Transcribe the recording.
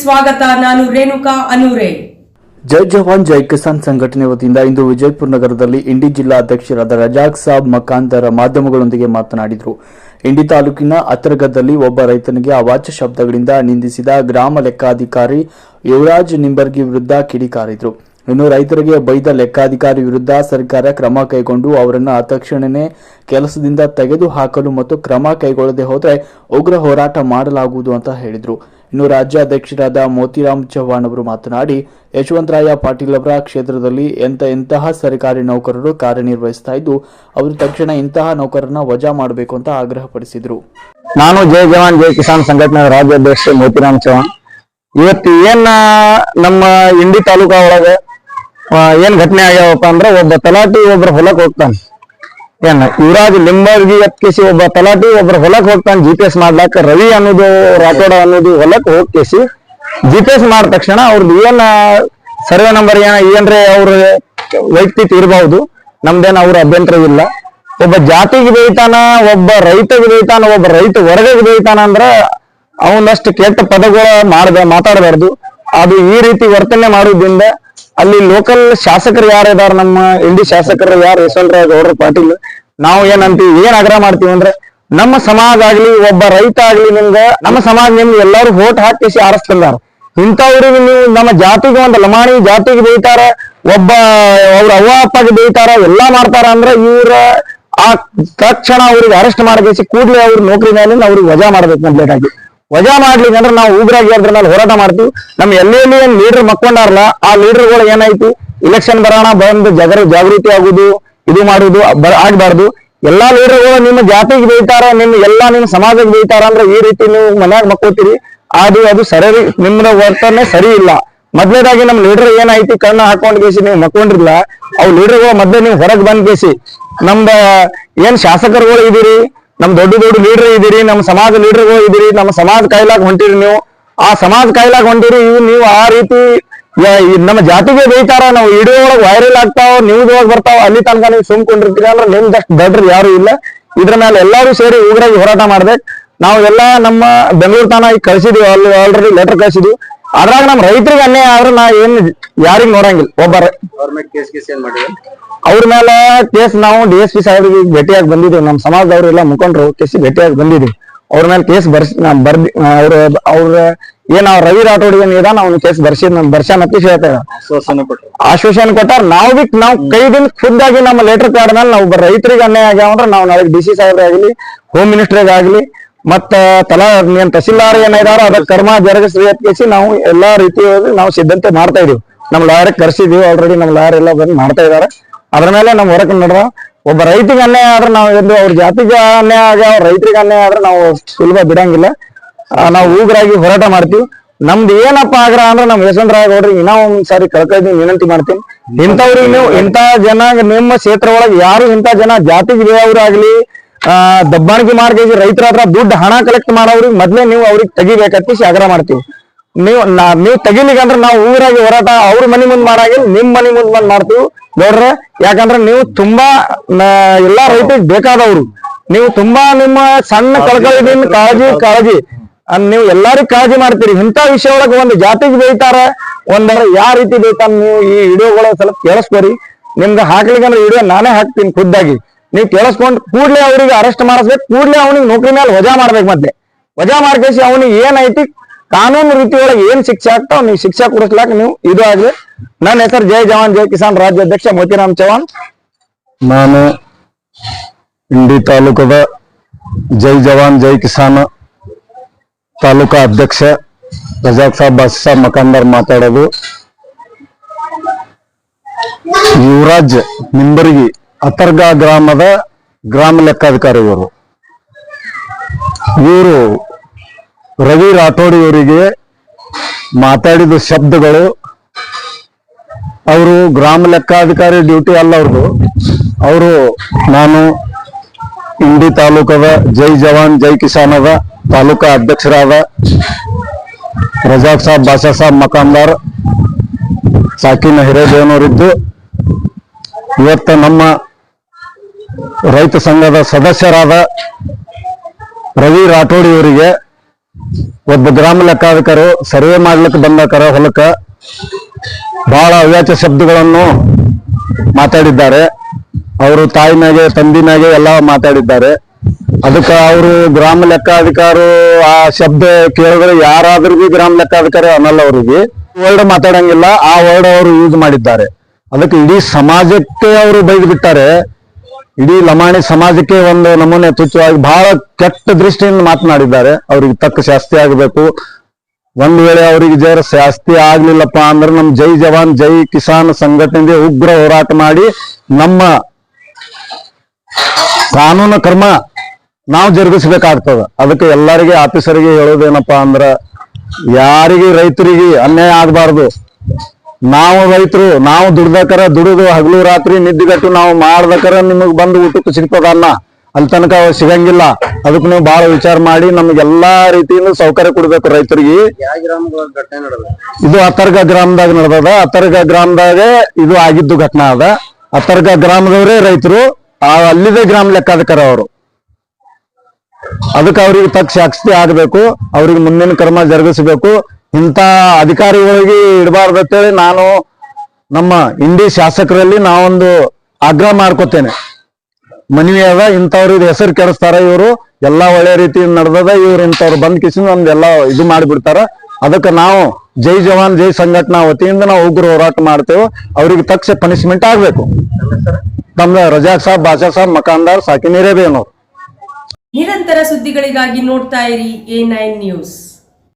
ಸ್ವಾಗತ, ನಾನು ರೇಣುಕಾ ಅನೂರೆ. ಜೈ ಜವಾನ್, ಜೈ ಕಿಸಾನ್ ಸಂಘಟನೆ ವತಿಯಿಂದ ಇಂದು ವಿಜಯಪುರ ನಗರದಲ್ಲಿ ಇಂಡಿ ಜಿಲ್ಲಾ ಅಧ್ಯಕ್ಷರಾದ ರಜಾಕ್ ಸಾಬ್ ಮಕಾಂತರ ಮಾಧ್ಯಮಗಳೊಂದಿಗೆ ಮಾತನಾಡಿದರು. ಇಂಡಿ ತಾಲೂಕಿನ ಅತರ್ಗದಲ್ಲಿ ಒಬ್ಬ ರೈತನಿಗೆ ಅವಾಚ್ಯ ಶಬ್ದಗಳಿಂದ ನಿಂದಿಸಿದ ಗ್ರಾಮ ಲೆಕ್ಕಾಧಿಕಾರಿ ಯುವರಾಜ್ ನಿಂಬರ್ಗಿ ವಿರುದ್ಧ ಕಿಡಿಕಾರಿದ್ರು. ಇನ್ನು ರೈತರಿಗೆ ಬೈದ ಲೆಕ್ಕಾಧಿಕಾರಿ ವಿರುದ್ಧ ಸರ್ಕಾರ ಕ್ರಮ ಕೈಗೊಂಡು ಅವರನ್ನು ತಕ್ಷಣವೇ ಕೆಲಸದಿಂದ ತೆಗೆದು ಹಾಕಲು ಮತ್ತು ಕ್ರಮ ಕೈಗೊಳ್ಳದೆ ಹೋದರೆ ಉಗ್ರ ಹೋರಾಟ ಮಾಡಲಾಗುವುದು ಅಂತ ಹೇಳಿದರು. ಇನ್ನು ರಾಜ್ಯಾಧ್ಯಕ್ಷರಾದ ಮೋತಿರಾಮ್ ಚೌಹಾಣ್ ಅವರು ಮಾತನಾಡಿ, ಯಶವಂತರಾಯ ಪಾಟೀಲ್ ಅವರ ಕ್ಷೇತ್ರದಲ್ಲಿ ಎಂತ ಎಂತಹ ಸರ್ಕಾರಿ ನೌಕರರು ಕಾರ್ಯನಿರ್ವಹಿಸ್ತಾ ಇದ್ದು, ಅವರು ತಕ್ಷಣ ಇಂತಹ ನೌಕರರನ್ನ ವಜಾ ಮಾಡಬೇಕು ಅಂತ ಆಗ್ರಹಪಡಿಸಿದರು. ನಾನು ಜೈ ಜವಾನ್, ಜೈ ಕಿಸಾನ್ ಸಂಘಟನೆ ರಾಜ್ಯಾಧ್ಯಕ್ಷ ಮೋತಿರಾಮ್ ಚೌಹಾಣ್ ಇವತ್ತು ಏನ್ ನಮ್ಮ ಇಂಡಿ ತಾಲೂಕಾ ಒಳಗ ಏನ್ ಘಟನೆ ಆಗ್ಯಾವಪ್ಪ ಅಂದ್ರೆ, ಒಬ್ಬ ತಲಾಟಿ, ಒಬ್ರು ಹೊಲಕ್ಕೆ ಹೋಗ್ತಾನ. ಏನ್, ಯುವರಾಜ್ ಲಿಂಬರ್ಗಿ ಎತ್ಕೇಸಿ ಒಬ್ಬ ತಲಾಟಿ, ಒಬ್ರ ಹೊಲಕ್ ಹೋಗ್ತಾನೆ ಜಿ ಪಿ ಎಸ್ ಮಾಡ್ಲಾಕ ರವಿ ಅನ್ನೋದು ರಾಠೋಡ ಅನ್ನೋದು ಹೊಲಕ್ ಹೋಗ್ಕೇಸಿ ಜಿ ಪಿ ಎಸ್ ಮಾಡಿದ ತಕ್ಷಣ ಅವ್ರದ್ದು ಏನ, ಸರ್ವೆ ನಂಬರ್ ಏನ, ಏನ್ರೆ ಅವ್ರ ವೈಯಕ್ತಿಕ ಇರಬಹುದು ನಮ್ದೇನ ಅವ್ರ ಅಭ್ಯಂತರ ಇಲ್ಲ. ಒಬ್ಬ ಜಾತಿಗೆ ಬೆಳಿತಾನ ಒಬ್ಬ ರೈತಗೆ ಬೆಳಿತಾನ ಒಬ್ಬ ರೈತ ವರ್ಗಕ್ಕೆ ಬೆಳಿತಾನ ಅಂದ್ರ ಅವನಷ್ಟು ಕೆಟ್ಟ ಪದಗಳು ಮಾಡ್ದ ಮಾತಾಡಬಾರ್ದು. ಅದು ಈ ರೀತಿ ವರ್ತನೆ ಮಾಡೋದ್ರಿಂದ ಅಲ್ಲಿ ಲೋಕಲ್ ಶಾಸಕರು ಯಾರು ಇದಾರ ನಮ್ಮ ಇಂಡಿ ಶಾಸಕರು ಯಾರು ಯಶವಂತರಾಯ ಗೌಡ್ರ ಪಾಟೀಲ್? ನಾವು ಏನಂತೀವಿ ಏನ್ ಆಗ್ರಹ ಮಾಡ್ತೀವಿ ಅಂದ್ರೆ ನಮ್ಮ ಸಮಾಜ ಆಗ್ಲಿ, ಒಬ್ಬ ರೈತ ಆಗ್ಲಿ ನಿಮ್ಗ, ನಮ್ಮ ಸಮಾಜ ನಿಮ್ಗೆ ಎಲ್ಲಾರು ಓಟ್ ಹಾಕಿಸಿ ಆರಿಸ್ತಂದಾರ ಇಂಥವ್ರಿಗೆ ನೀವು ನಮ್ಮ ಜಾತಿಗೆ ಒಂದು ಲಮಾಣಿ ಜಾತಿಗೆ ಬೇಯ್ತಾರ, ಒಬ್ಬ ಅವ್ರ ಅವ್ವ ಅಪ್ಪಗೆ ಬೇಯ್ತಾರ, ಎಲ್ಲಾ ಮಾಡ್ತಾರ ಅಂದ್ರೆ ಇವ್ರ ಆ ತಕ್ಷಣ ಅವ್ರಿಗೆ ಅರೆಸ್ಟ್ ಮಾಡಬೇಸಿ ಕೂಡ್ಲೇ ಅವ್ರ ನೌಕರಿ ಮೇಲಿಂದ ಅವ್ರಿಗೆ ವಜಾ ಮಾಡ್ಬೇಕು ಕಂಪ್ಲೀಟ್ ಆಗಿ ವಜಾ ಮಾಡ್ಲಿಕ್ಕೆ ಅಂದ್ರೆ ನಾವು ಉಗ್ರಾಗಿ ಅದ್ರ ಮೇಲೆ ಹೋರಾಟ ಮಾಡ್ತೀವಿ. ನಮ್ಮ ಎಲ್ಲೆಲ್ಲಿ ಏನ್ ಲೀಡರ್ ಮಕ್ಕೊಂಡಾರಲ್ಲ ಆ ಲೀಡರ್ಗಳು ಏನಾಯ್ತು? ಇಲೆಕ್ಷನ್ ಬರೋಣ, ಬಂದು ಜಗರ ಜಾಗೃತಿ ಆಗುದು, ಇದು ಮಾಡುದು ಆಗ್ಬಾರ್ದು. ಎಲ್ಲಾ ಲೀಡರ್ಗಳು ನಿಮ್ಮ ಜಾತಿಗೆ ಬೈತಾರ ನಿಮ್ ಎಲ್ಲಾ ನಿಮ್ ಸಮಾಜಕ್ಕೆ ಬೈತಾರ ಅಂದ್ರೆ ಈ ರೀತಿ ನೀವು ಮನ್ಯಾಗ ಮಕ್ಕೋತೀರಿ. ಅದು ಅದು ಸರಿ ನಿಮ್ದ ವರ್ತನೆ ಸರಿ ಇಲ್ಲ. ಮೊದ್ಲೇದಾಗಿ ನಮ್ ಲೀಡರ್ ಏನಾಯ್ತು? ಕಣ್ಣ ಹಾಕೊಂಡ್ ಕೇಸಿ, ನೀವು ಮಕ್ಕೊಂಡಿರ್ಲ. ಅವ್ ಲೀಡರ್ಗಳು ಮೊದ್ಲೇ ನೀವು ಹೊರಗ್ ಬಂದ್ ಕೇಸಿ. ನಮ್ದ ಏನ್ ಶಾಸಕರುಗಳು ಇದೀರಿ? ನಮ್ ದೊಡ್ಡ ದೊಡ್ಡ ಲೀಡರ್ ಇದೀರಿ ನಮ್ಮ ಸಮಾಜ ಲೀಡರ್ಗಳು ಇದೀರಿ, ನಮ್ಮ ಸಮಾಜ ಕಾಯ್ಲಾಕ್ ಹೊಂಟಿರಿ ನೀವು. ಆ ಸಮಾಜ ಕಾಯ್ಲಾಕ್ ಹೊಂಟಿರಿ ಇವು ನೀವು ಆ ರೀತಿ ನಮ್ಮ ಜಾತಿಗೆ ಬೈತಾರ ನಾವು ವಿಡಿಯೋ ಒಳಗ್ ವೈರಲ್ ಆಗ್ತಾವ ನ್ಯೂಸ್ ಒಳಗ್ ಬರ್ತಾವ, ಅಲ್ಲಿ ತನಕ ನೀವು ಸುಮ್ಕೊಂಡಿರ್ತೀರಿ ಅಂದ್ರೆ ನಿಮ್ದಷ್ಟು ದೊಡ್ಡರು ಯಾರು ಇಲ್ಲ. ಇದ್ರ ಮೇಲೆ ಎಲ್ಲಾರು ಸೇರಿ ಉಗ್ರಾಗಿ ಹೋರಾಟ ಮಾಡ್ಬೇಕು ನಾವು ಎಲ್ಲಾ ನಮ್ಮ ಬೆಂಗಳೂರು ತಾನ ಈಗ ಕಳ್ಸಿದ್ವಿ, ಅಲ್ಲಿ ಆಲ್ರೆಡಿ ಲೆಟರ್ ಕಳ್ಸಿದ್ವಿ. ಅದ್ರಾಗ ನಮ್ ರೈತರಿಗೆ ಅನ್ಯಾಯ ಆದ್ರೆ ನಾ ಏನ್ ಯಾರಿಗ್ ನೋಡಂಗಿಲ್ಲ. ಒಬ್ಬ ರೈ- ಅವ್ರ ಮೇಲೆ ಕೇಸ್ ನಾವು ಡಿ ಎಸ್ ಪಿ ಸಾಹೇಬ್ರಿಗೆ ಭೇಟಿಯಾಗಿ ಬಂದಿದ್ದೀವಿ ನಮ್ಮ ಸಮಾಜದವ್ರೆಲ್ಲ ಮುಖಂಡರು ಕೇಸ್ ಭೇಟಿಯಾಗಿ ಬಂದಿದ್ದೀವಿ ಅವ್ರ ಮೇಲೆ ಕೇಸ್ ಬರ್ಸ್ ಬರ್ದಿ ಅವ್ರ ಅವ್ರ ಏನ್ ಅವ್ರ ರವಿ ರಾಠೋಡ್ ಏನ್ ಇದಾನ ಅವ್ನ ಕೇಸ್ ಬರ್ಸಿ ಬರ್ಸ್ಯಾನ ಅತ್ತಿ ಹೇಳ್ತಾ ಆಶ್ವಾಸನೆ ಕೊಟ್ಟಾರ. ನಾವು ಬಿ ನಾವು ಕೈದಿಂದ ಖುದ್ದಾಗಿ ನಮ್ಮ ಲೆಟರ್ ಕಾರ್ಡ್ ಮೇಲೆ ನಾವು ರೈತರಿಗೆ ಅನ್ಯಾಯ ಆಗ್ಯಾವ ಅಂದ್ರೆ ನಾವು ನಾಳೆ ಡಿ ಸಿ ಸಾಹೇಬ್ರಾಗ್ಲಿ ಹೋಮ್ ಮಿನಿಸ್ಟರ್ ಆಗ್ಲಿ ಮತ್ತ ತಲಾ ಏನ್ ತಹಸೀಲ್ದಾರ್ ಏನಿದಾರ ಅದಕ್ಕೆ ಕರ್ಮ ಜರುಗಿಸಿ ಕೇಸಿ ನಾವು ಎಲ್ಲಾ ರೀತಿಯಲ್ಲಿ ನಾವು ಸಿದ್ಧತೆ ಮಾಡ್ತಾ ಇದೀವಿ. ನಮ್ಮ ಲಾಯರ್ ಕರ್ಸಿದೀವಿ ಆಲ್ರೆಡಿ ನಮ್ಮ ಲಾಯರ್ ಎಲ್ಲ ಬಂದು ಮಾಡ್ತಾ ಇದಾರೆ. ಅದ್ರ ಮೇಲೆ ನಮ್ಮ ಹೊರಕ್ ನೋಡ್ರ, ಒಬ್ಬ ರೈತಿಗೆ ಅನ್ಯಾಯ ಆದ್ರೆ ನಾವು ಎಂದು ಅವ್ರ ಜಾತಿಗೆ ಅನ್ಯಾಯ ಆಗ ರೈತರಿಗೆ ಅನ್ಯಾಯ ಆದ್ರೆ ನಾವು ಸುಲಭ ಬಿಡಂಗಿಲ್ಲ. ನಾವು ಉಗ್ರಾಗಿ ಹೋರಾಟ ಮಾಡ್ತೀವಿ. ನಮ್ದು ಏನಪ್ಪ ಆಗ್ರಹ ಅಂದ್ರೆ ನಮ್ ಯಶವಂತರಾಯ ಗೌಡ್ರಿ ಇನ್ನೂ ಒಂದ್ ಸಾರಿ ವಿನಂತಿ ಮಾಡ್ತೀನಿ. ಇಂಥವ್ರಿಗೆ ನೀವು ಇಂಥ ಜನ, ನಿಮ್ಮ ಕ್ಷೇತ್ರ ಒಳಗೆ ಯಾರು ಇಂಥ ಜನ ಜಾತಿಗೆ ಆಗ್ಲಿ, ಆ ದಬ್ಬಾಣಿಗೆ ಮಾಡ್ಕೇಸಿ ರೈತರ ಹತ್ರ ದುಡ್ಡು ಹಣ ಕಲೆಕ್ಟ್ ಮಾಡೋರಿಗೆ ಮೊದ್ಲೇ ನೀವು ಅವ್ರಿಗೆ ತೆಗಿಬೇಕಂತ ಸಾಗರ ಮಾಡ್ತೀವಿ. ನೀವು ನೀವು ತೆಗಿಲಿಕ್ಕೆ ಅಂದ್ರೆ ನಾವು ಊರಾಗಿ ಹೋರಾಟ ಅವ್ರ ಮನೆ ಮುಂದ್ ಮಾಡಾಗಿ ನಿಮ್ ಮನೆ ಮುಂದ್ ಬಂದ್ ಮಾಡ್ತೀವಿ. ನೋಡ್ರೆ ಯಾಕಂದ್ರೆ ನೀವು ತುಂಬಾ ಎಲ್ಲಾ ರೈತರಿಗೆ ಬೇಕಾದವ್ರು. ನೀವು ತುಂಬಾ ನಿಮ್ಮ ಸಣ್ಣ ಕಳ್ಕಳಿದಿಂದ ಕಾಳಜಿ ಕಾಳಜಿ. ನೀವು ಎಲ್ಲಾರಿಗೂ ಕಾಳಜಿ ಮಾಡ್ತೀರಿ. ಇಂಥ ವಿಷಯ ಒಳಗೆ ಒಂದು ಜಾತಿಗೆ ಬೈತಾರ ಒಂದರ ಯಾವ ರೀತಿ ಬೇಕಾ ನೀವು ಈ ವಿಡಿಯೋಗಳ ಸ್ವಲ್ಪ ಕೇಳಿಸ್ಕೊರಿ. ನಿಮ್ಗೆ ಹಾಕ್ಲಿಕ್ಕೆ ಅಂದ್ರೆ ವಿಡಿಯೋ ನಾನೇ ಹಾಕ್ತೀನಿ ಖುದ್ದಾಗಿ. ನೀವು ಕೇಳಿಸ್ಕೊಂಡು ಕೂಡ್ಲೆ ಅವ್ರಿಗೆ ಅರೆಸ್ಟ್ ಮಾಡಿಸ್ಬೇಕು ಕೂಡ್ಲೆ ಅವನಿಗೆ ನೌಕರಿ ಮೇಲೆ ವಜಾ ಮಾಡ್ಬೇಕು ಮತ್ತೆ. ವಜಾ ಮಾಡ್ಕೇಸಿ ಅವನಿಗೆ ಏನೈತಿ ಕಾನೂನು ರೀತಿ ಒಳಗೆ ಏನ್ ಶಿಕ್ಷೆ ಆಗ್ತಾವ ನೀವು ಶಿಕ್ಷೆ ಕೊಡಿಸ್ಲಾಕ ನೀವು ಇದು ಆಗ್ಲಿ. ನನ್ನ ಹೆಸರು ಜೈ ಜವಾನ್, ಜೈ ಕಿಸಾನ್ ರಾಜ್ಯಾಧ್ಯಕ್ಷ ಮೋತಿರಾಮ್ ಚೌಹಾಣ್ ನಾನು ಇಂಡಿ ತಾಲೂಕದ ಜೈ ಜವಾನ್, ಜೈ ಕಿಸಾನ್ ತಾಲೂಕಾ ಅಧ್ಯಕ್ಷ ರಜಾಕ್ ಸಾಬ್ ಸಾಬ್ ಮಕಾಂದರ್ ಮಾತಾಡೋದು. ಯುವರಾಜ್ ನಿಂಬರ್ಗಿ ಅತರ್ಗಾ ಗ್ರಾಮದ ಗ್ರಾಮ ಲೆಕ್ಕಾಧಿಕಾರಿ ಇವರು. ಇವರು ರವಿ ರಾಠೋಡ್ ಇವರಿಗೆ ಮಾತಾಡಿದ ಶಬ್ದಗಳು ಅವರು ಗ್ರಾಮ ಲೆಕ್ಕಾಧಿಕಾರಿ ಡ್ಯೂಟಿ ಅಲ್ಲ ಅವರು ನಾನು ಇಂಡಿ ತಾಲೂಕದ ಜೈ ಜವಾನ್, ಜೈ ಕಿಸಾನ್ ಅದ ತಾಲೂಕಾ ಅಧ್ಯಕ್ಷರಾದ ರಜಾಕ್ ಸಾಬ್ ಬಾಷಾ ಸಾಬ್ ಮಕಾಂದಾರ್ ಸಾಕಿನ ಹಿರೇದೇವನವರಿದ್ದು ಇವತ್ತು ನಮ್ಮ ರೈತ ಸಂಘದ ಸದಸ್ಯರಾದ ರವಿ ರಾಠೋಡಿ ಅವರಿಗೆ ಒಬ್ಬ ಗ್ರಾಮ ಲೆಕ್ಕಾಧಿಕಾರಿ ಸರ್ವೆ ಮಾಡ್ಲಿಕ್ಕೆ ಬಂದಾಕರ ಹೊಲಕ್ಕ ಬಹಳ ಅವ್ಯಾಚ ಶಬ್ದಗಳನ್ನು ಮಾತಾಡಿದ್ದಾರೆ. ಅವರು ತಾಯಿ ಮ್ಯಾಗೆ ತಂದಿ ಮ್ಯಾಗೆ ಎಲ್ಲ ಮಾತಾಡಿದ್ದಾರೆ. ಅದಕ್ಕೆ ಅವರು ಗ್ರಾಮ ಲೆಕ್ಕಾಧಿಕಾರಿ, ಆ ಶಬ್ದ ಕೇಳಿದ್ರೆ ಯಾರಾದ್ರೂ ಗ್ರಾಮ ಲೆಕ್ಕಾಧಿಕಾರಿ ಅನ್ನಲ್ಲ ಅವ್ರಿಗೆ. ವರ್ಡ್ ಮಾತಾಡಂಗಿಲ್ಲ, ಆ ವರ್ಡ್ ಅವರು ಯೂಸ್ ಮಾಡಿದ್ದಾರೆ. ಅದಕ್ಕೆ ಇಡೀ ಸಮಾಜಕ್ಕೆ ಅವರು ಬೈದು ಬಿಟ್ಟಾರೆ. ಇಡೀ ಲಮಾಣಿ ಸಮಾಜಕ್ಕೆ ಒಂದು ನಮೂನೆ ತುಚ್ಛವಾಗಿ ಬಹಳ ಕೆಟ್ಟ ದೃಷ್ಟಿಯಿಂದ ಮಾತನಾಡಿದ್ದಾರೆ. ಅವ್ರಿಗೆ ತಕ್ಕ ಶಾಸ್ತಿ ಆಗಬೇಕು. ಒಂದ್ ವೇಳೆ ಅವರಿಗೆ ಜರ ಶಾಸ್ತಿ ಆಗ್ಲಿಲ್ಲಪ್ಪ ಅಂದ್ರೆ ನಮ್ ಜೈ ಜವಾನ್, ಜೈ ಕಿಸಾನ್ ಸಂಘಟನೆಗೆ ಉಗ್ರ ಹೋರಾಟ ಮಾಡಿ ನಮ್ಮ ಕಾನೂನು ಕ್ರಮ ನಾವು ಜರುಗಿಸ್ಬೇಕಾಗ್ತದ. ಅದಕ್ಕೆ ಎಲ್ಲರಿಗೆ ಆಫೀಸರಿಗೆ ಹೇಳೋದೇನಪ್ಪ ಅಂದ್ರ ಯಾರಿಗೆ ರೈತರಿಗೆ ಅನ್ಯಾಯ ಆಗಬಾರ್ದು. ನಾವು ರೈತರು, ನಾವು ದುಡ್ದಕರ ದುಡಿದು ಹಗಲು ರಾತ್ರಿ ನಿದ್ದೆಗಟ್ಟು ನಾವು ಮಾಡ್ದಕರ ನಿಮಗ್ ಬಂದು ಊಟಕ್ಕೆ ಸಿಗ್ತದ ಅನ್ನ. ಅಲ್ಲಿ ತನಕ ಸಿಗಂಗಿಲ್ಲ. ಅದಕ್ಕೆ ನೀವು ಬಹಳ ವಿಚಾರ ಮಾಡಿ ನಮ್ಗೆಲ್ಲಾ ರೀತಿಯಿಂದ ಸೌಕರ್ಯ ಕೊಡ್ಬೇಕು ರೈತರಿಗೆ. ಇದು ಅತರ್ಗ ಗ್ರಾಮದಾಗ ನಡೆದದ. ಅತರ್ಗ ಗ್ರಾಮದಾಗ ಇದು ಆಗಿದ್ದು ಘಟನೆ ಅದ ಅತರ್ಗ ಗ್ರಾಮದವರೇ ರೈತರು. ಆ ಅಲ್ಲಿದೆ ಗ್ರಾಮ ಲೆಕ್ಕಾಧಿಕಾರ ಅವರು. ಅದಕ್ಕೆ ಅವ್ರಿಗೆ ತಕ್ಕ ಶಾಸ್ತಿ ಆಗ್ಬೇಕು. ಅವ್ರಿಗೆ ಮುಂದಿನ ಕ್ರಮ ಜರುಗಿಸಬೇಕು. ಇಂಥ ಅಧಿಕಾರಿಗಳಿಗೆ ಇಡಬಾರ್ದು ಅಂತೇಳಿ ನಾನು ನಮ್ಮ ಇಂಡಿ ಶಾಸಕರಲ್ಲಿ ನಾವೊಂದು ಆಗ್ರಹ ಮಾಡ್ಕೋತೇನೆ. ಮನವಿ ಅದ, ಇಂಥವ್ರ ಹೆಸರು ಕೆಡಿಸ್ತಾರ ಇವರು. ಎಲ್ಲಾ ಒಳ್ಳೆ ರೀತಿಯಿಂದ ನಡೆದದ, ಇವ್ರು ಇಂಥವ್ರು ಬಂದ್ ಕಿಸಿನ ಎಲ್ಲಾ ಇದು ಮಾಡಿಬಿಡ್ತಾರ. ಅದಕ್ಕೆ ನಾವು ಜೈ ಜವಾನ್, ಜೈ ಸಂಘಟನಾ ವತಿಯಿಂದ ನಾವು ಉಗ್ರ ಹೋರಾಟ ಮಾಡ್ತೇವೆ. ಅವ್ರಿಗೆ ತಕ್ಷ ಪನಿಷ್ಮೆಂಟ್ ಆಗ್ಬೇಕು. ತಮ್ಮ ರಜಾಕ್ ಸಾಹ್ ಬಾಷಾ ಸಾಬ್, ಮಕಾನ್ದಾರ್ ಸಾಕಿನೇರೇ ಬೇನವ್ರು ನಿರಂತರ ಸುದ್ದಿಗಳಿಗಾಗಿ ನೋಡ್ತಾ ಇರಿ ಎ ನೈನ್ ನ್ಯೂಸ್.